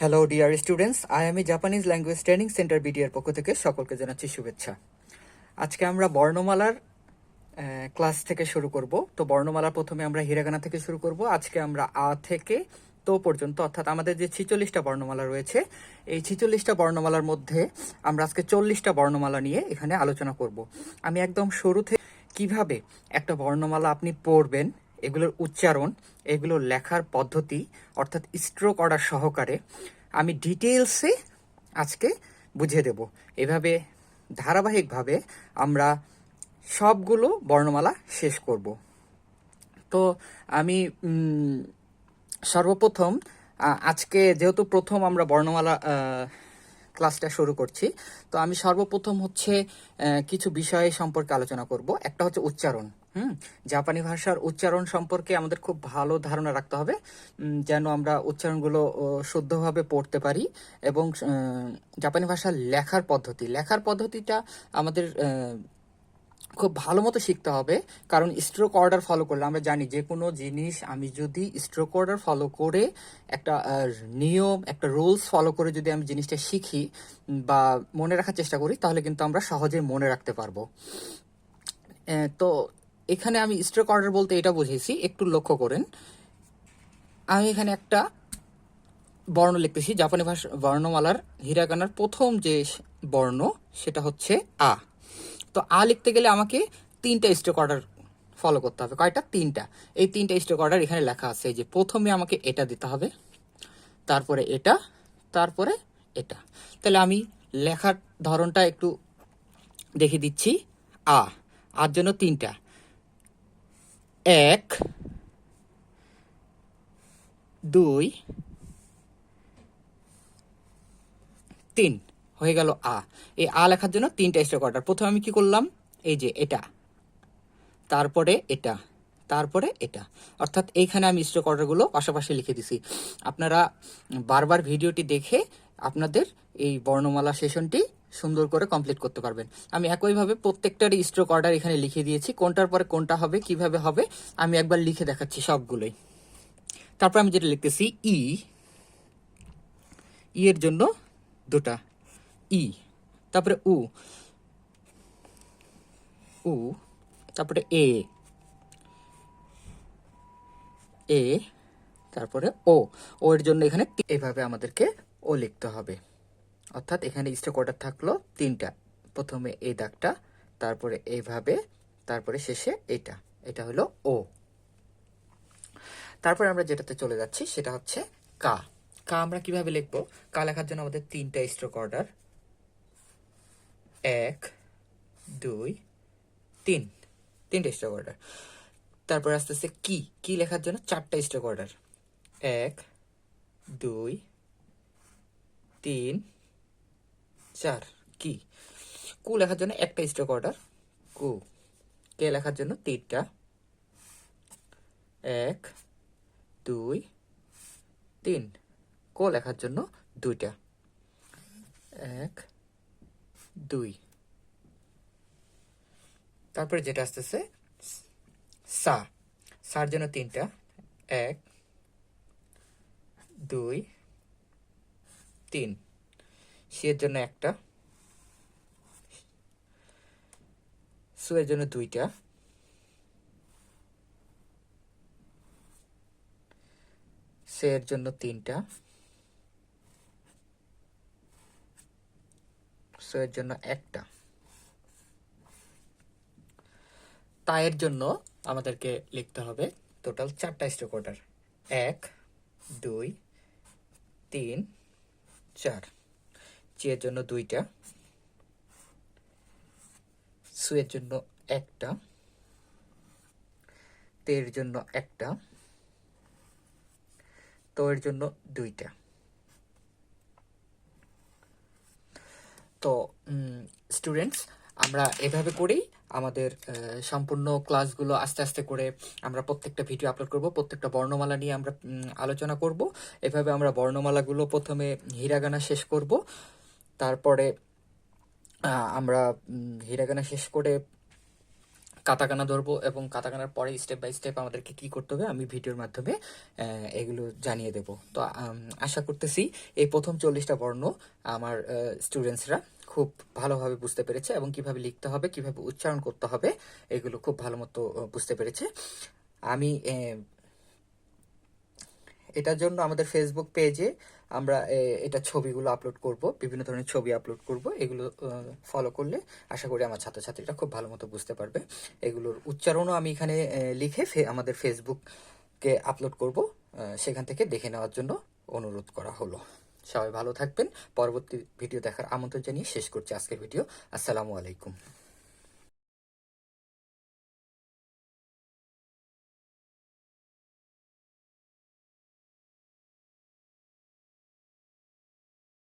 Hello dear students I আমি Japanese language training centre BDR পক্ষ থেকে সকলকে জানাচ্ছি শুভেচ্ছা। আজকে আমরা বর্ণমালার ক্লাস থেকে শুরু করব। তো বর্ণমালা প্রথমে আমরা হিরাগানা থেকে শুরু করব। আজকে আমরা আ থেকে তো পর্যন্ত, অর্থাৎ আমাদের যে ছিচল্লিশটা বর্ণমালা রয়েছে, এই ছিচল্লিশটা বর্ণমালার মধ্যে আমরা আজকে চল্লিশটা বর্ণমালা নিয়ে এখানে আলোচনা করব। আমি একদম শুরু থেকে কীভাবে একটা বর্ণমালা আপনি পড়বেন এগুলোর উচ্চারণ, এগুলো লেখার পদ্ধতি, অর্থাৎ স্ট্রোক অর্ডার সহকারে আমি ডিটেলসে আজকে বুঝিয়ে দেব। এভাবে ধারাবাহিকভাবে আমরা সবগুলো বর্ণমালা শেষ করব। তো আমি সর্বপ্রথম আজকে যেহেতু প্রথম আমরা বর্ণমালা ক্লাসটা শুরু করছি, তো আমি সর্বপ্রথম হচ্ছে কিছু বিষয় সম্পর্কে আলোচনা করব। একটা হচ্ছে উচ্চারণ। হুম, জাপানি ভাষার উচ্চারণ সম্পর্কে আমাদের খুব ভালো ধারণা রাখতে হবে যেন আমরা উচ্চারণগুলো শুদ্ধভাবে পড়তে পারি এবং জাপানি ভাষার লেখার পদ্ধতি। লেখার পদ্ধতিটা আমাদের খুব ভালো মতো শিখতে হবে, কারণ স্ট্রোক অর্ডার ফলো করলে আমরা জানি যে কোনো জিনিস আমি যদি স্ট্রোক অর্ডার ফলো করে একটা নিয়ম, একটা রুলস ফলো করে যদি আমি জিনিসটা শিখি বা মনে রাখার চেষ্টা করি, তাহলে কিন্তু আমরা সহজে মনে রাখতে পারব। তো এখানে আমি স্ট্রোক অর্ডার বলতে এটা বুঝেছি, একটু লক্ষ্য করেন। আমি এখানে একটা বর্ণ লিখতেছি, জাপানি ভাষা বর্ণমালার হিরাগানার প্রথম যে বর্ণ, সেটা হচ্ছে আ। তো আ লিখতে গেলে আমাকে তিনটা স্ট্রোক অর্ডার ফলো করতে হবে। কয়টা? তিনটা। এই তিনটা স্ট্রোক অর্ডার এখানে লেখা আছে যে, প্রথমে আমাকে এটা দিতে হবে, তারপরে এটা তারপরে এটা। তাহলে আমি লেখার ধরনটা একটু দেখে দিচ্ছি। আ। আর জন্য তিনটা। এক, দুই, তিন। হয়ে গেল আ। এই আ লেখার জন্য তিনটা স্ট্রোক অর্ডার প্রথমে আমি কি করলাম? এই যে এটা। তারপরে এটা। তারপরে এটা। অর্থাৎ এইখানে আমি স্ট্রোক অর্ডারগুলো পাশাপাশি লিখে দিছি। আপনারা বারবার ভিডিওটি দেখে আপনাদের এই বর্ণমালা সেশনটি সুন্দর করে কমপ্লিট করতে পারবেন। আমি একইভাবে প্রত্যেকটারই স্ট্রোক অর্ডার এখানে লিখে দিয়েছি। কোনটার পরে কোনটা হবে, কীভাবে হবে, আমি একবার লিখে দেখাচ্ছি সবগুলোই। তারপর আমি যেটা লিখতেছি ই ই এর জন্য দুটা। ই তারপরে উ উ তারপরে এ এ তারপরে ও ও এর জন্য এখানে এভাবে আমাদেরকে ও লিখতে হবে। অর্থাৎ এখানে স্ট্রোক অর্ডার থাকল তিনটা। প্রথমে এই দাগটা, তারপরে এইভাবে তারপরে শেষে এটা। এটা হলো ও তারপরে আমরা যেটাতে চলে যাচ্ছি সেটা হচ্ছে কা। কা আমরা কীভাবে লিখব? কা লেখার জন্য আমাদের তিনটা স্ট্রোক অর্ডার এক, দুই, তিন। তিনটা স্ট্রোক অর্ডার তারপর আস্তে আস্তে কি? কি লেখার জন্য চারটা স্ট্রোক অর্ডার এক, দুই, তিন। চার, কি? কু লেখার জন্য একটা স্ট্রোক অর্ডার কু। কে লেখার জন্য? তিনটা। এক, দুই, তিন। কো লেখার জন্য দুইটা। এক, দুই। তারপরে যেটা আসতেছে, সা। সার জন্য তিনটা। এক, দুই, তিন। সিয়ের জন্য একটা। সুয়ের জন্য দুইটা। সের জন্য তিনটা। সোয়ের জন্য একটা। তায়ের জন্য আমাদেরকে লিখতে হবে টোটাল চারটা স্ট্রোক অর্ডার। এক, দুই, তিন, চার। চিয়ের জন্য দুইটা, সুয়ের জন্য একটা তের জন্য একটা তো এর জন্য দুইটা। তো স্টুডেন্টস আমরা এভাবে করেই আমাদের সম্পূর্ণ ক্লাসগুলো আস্তে আস্তে করে আমরা প্রত্যেকটা ভিডিও আপলোড করব, প্রত্যেকটা বর্ণমালা নিয়ে আমরা আলোচনা করব। এভাবে আমরা বর্ণমালাগুলো প্রথমে হিরাগানা শেষ করব। তারপরে আমরা উম, হিরাগানা শেষ করে কাতাকানা ধরবো এবং কাতাকানার পরে স্টেপ বাই স্টেপ আমাদেরকে কি করতে হবে আমি ভিডিওর মাধ্যমে এগুলো জানিয়ে দেব। তো আশা করতেছি এই প্রথম চল্লিশটা বর্ণ আমার স্টুডেন্টসরা খুব ভালোভাবে বুঝতে পেরেছে এবং কীভাবে লিখতে হবে কীভাবে উচ্চারণ করতে হবে এগুলো খুব ভালো মতো বুঝতে পেরেছে। আমি এটার জন্য আমাদের ফেসবুক পেজে আমরা এটা ছবিগুলো আপলোড করব, বিভিন্ন ধরনের ছবি আপলোড করব, এগুলো ফলো করলে আশা করি আমার ছাত্রছাত্রীরা খুব ভালো মতো বুঝতে পারবে। এগুলোর উচ্চারণও আমি এখানে লিখে আমাদের ফেসবুককে আপলোড করব সেখান থেকে দেখে নেওয়ার জন্য অনুরোধ করা হলো। সবাই ভালো থাকবেন। পরবর্তী ভিডিও দেখার আমন্ত্রণ জানিয়ে শেষ করছি আজকের ভিডিও। আসসালামু আলাইকুম।